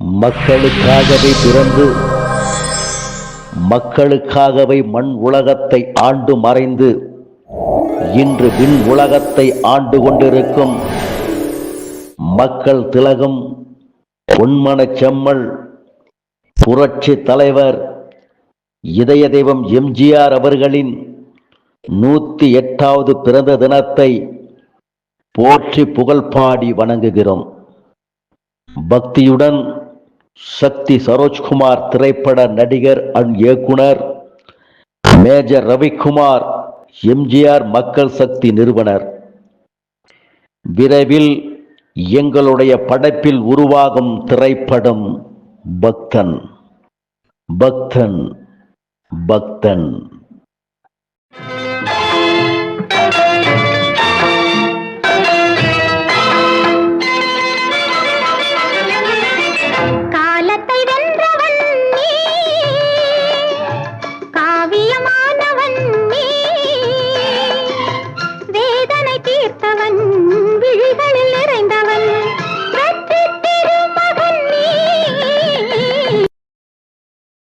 மக்களுக்காகவே பிறந்து மக்களுக்காகவே மண் உலகத்தை ஆண்டு மறைந்து இன்று விண் உலகத்தை ஆண்டு கொண்டிருக்கும் மக்கள் திலகம் பொன்மன செம்மல் புரட்சி தலைவர் இதய தெய்வம் எம்ஜிஆர் அவர்களின் நூத்தி எட்டாவது பிறந்த தினத்தை போற்றி புகழ்பாடி வணங்குகிறோம். பக்தியுடன் சக்தி சரோஜ்குமார் திரைப்பட நடிகர் அண்ட் இயக்குனர் மேஜர் ரவிக்குமார் எம்ஜிஆர் மக்கள் சக்தி நிறுவனர். விரைவில் எங்களுடைய படைப்பில் உருவாகும் திரைப்படம் பக்தன். பக்தன் பக்தன்.